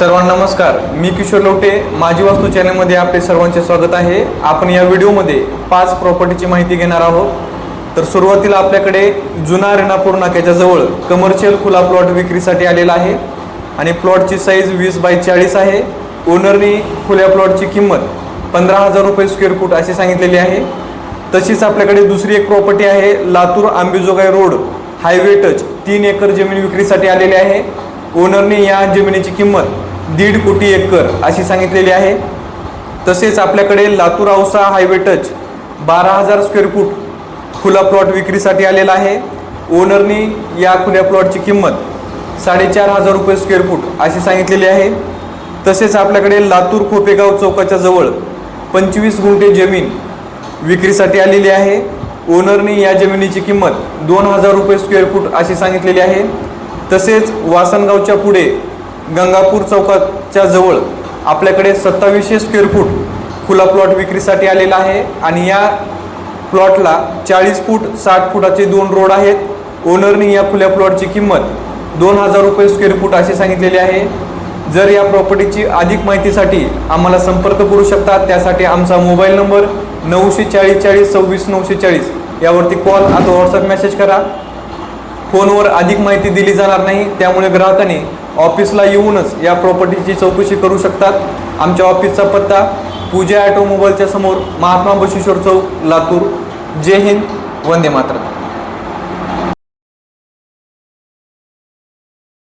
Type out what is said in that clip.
सर्वांना नमस्कार. मी किशोर लवटे माझी वास्तू चॅनलमध्ये आपले सर्वांचे स्वागत आहे. आपण या व्हिडिओमध्ये पाच प्रॉपर्टीची माहिती घेणार आहोत. तर सुरुवातीला आपल्याकडे जुना रेणापूर नाक्याच्या जवळ कमर्शियल खुला प्लॉट विक्रीसाठी आलेला आहे. आणि प्लॉटची साईज वीस बाय चाळीस आहे. ओनरनी खुल्या प्लॉटची किंमत पंधरा हजार रुपये स्क्वेअर फूट अशी सांगितलेली आहे. तशीच आपल्याकडे दुसरी एक प्रॉपर्टी आहे Latur Ambejogai road highway touch तीन एकर जमीन विक्रीसाठी आलेली आहे. ओनरने या जमिनीची किंमत दीड कोटी एकर अशी सांगितलेली आहे. तसेच आपल्याकडे लातूर औसा हायवे टच बारा हजार स्क्वेअर फूट खुला प्लॉट विक्रीसाठी आलेला आहे. ओनरनी या खुल्या प्लॉटची किंमत साडेचार हजार रुपये स्क्वेअर फूट अशी सांगितलेली आहे. तसेच आपल्याकडे लातूर खोपेगाव चौकाच्या जवळ पंचवीस गुंठे जमीन विक्रीसाठी आलेली आहे. ओनरनी या जमिनीची किंमत दोन हजार रुपये स्क्वेअर फूट अशी सांगितलेली आहे. तसेच वासनगावच्या पुढे गंगापूर चौकाच्या जवळ आपल्याकडे सत्तावीसशे स्क्वेअर फूट खुला प्लॉट विक्रीसाठी आलेला आहे. आणि या प्लॉटला चाळीस फूट साठ फुटाचे दोन रोड आहेत. ओनरने या खुल्या प्लॉटची किंमत दोन हजार रुपये स्क्वेअर फूट अशी सांगितलेली आहे. जर या प्रॉपर्टीची अधिक माहितीसाठी आम्हाला संपर्क करू शकतात त्यासाठी आमचा मोबाईल नंबर नऊशे चाळीस चाळीस सव्वीस नऊशे चाळीस यावरती कॉल अथवा व्हॉट्सअप मेसेज करा. फोनवर अधिक माहिती दिली जाणार नाही त्यामुळे ग्राहकांनी ऑफिसला येऊनच या प्रॉपर्टीची चौकशी करू शकतात. आमच्या ऑफिसचा पत्ता पूजा ॲटोमोबाईलच्या समोर महात्मा बशेश्वर चौक लातूर. जय हिंद वंदे मातरम.